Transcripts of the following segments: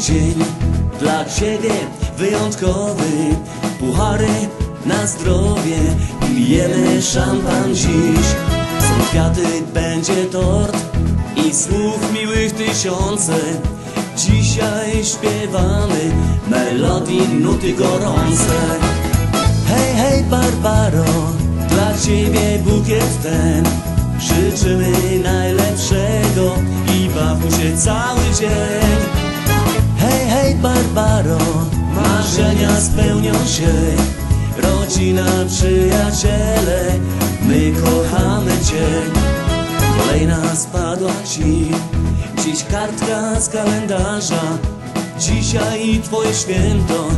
dzień dla Ciebie wyjątkowy. Puchary na zdrowie, pijemy szampan dziś. Są kwiaty, będzie tort i słów miłych tysiące. Dzisiaj śpiewamy melodii, nuty gorące. Hej, hej, Barbaro, dla Ciebie bukiet ten. Życzymy najlepszego i bawmy się cały dzień. Hej, hej, Barbaro, marzenia spełnią się. Rodzina, przyjaciele, my kochamy Cię. Kolejna spadła Ci, dziś kartka z kalendarza. Dzisiaj Twoje święto,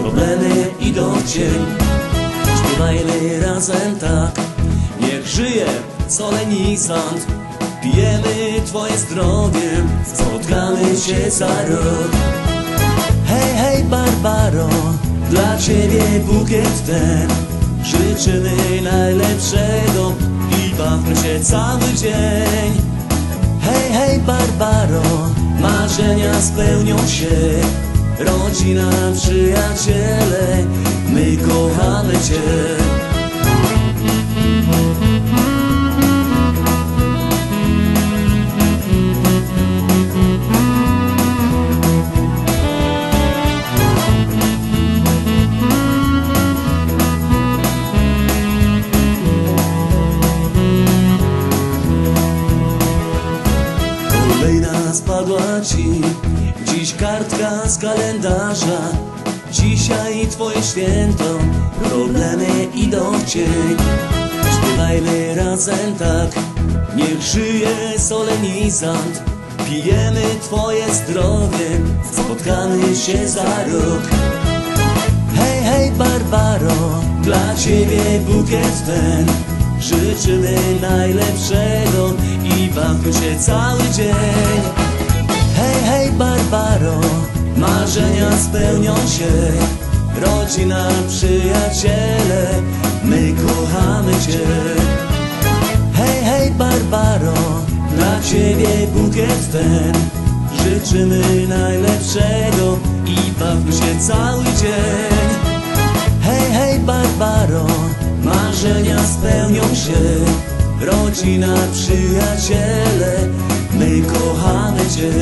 problemy idą w cień. Śpiewajmy razem tak, niech żyje solenizant. Pijemy Twoje zdrowie, spotkamy się za rok. Hej, hej, Barbaro, dla Ciebie bukiet ten. Życzymy najlepszego i bawmy się cały dzień. Hej, hej, Barbaro, marzenia spełnią się. Rodzina, przyjaciele, my kochamy Cię. Spadła ci Dziś kartka z kalendarza Dzisiaj twoje święto Problemy idą w cień Śpiewajmy razem tak Niech żyje solenizant Pijemy twoje zdrowie Spotkamy się za rok Hej, hej, Barbaro, dla ciebie bukiet ten. Życzymy najlepszego i bawmy się cały dzień. Marzenia spełnią się. Rodzina, przyjaciele, my kochamy Cię. Hej, hej, Barbaro, dla Ciebie bukiet ten. Życzymy najlepszego i bawmy się cały dzień. Hej, hej, Barbaro, marzenia spełnią się. Rodzina, przyjaciele, my kochamy Cię.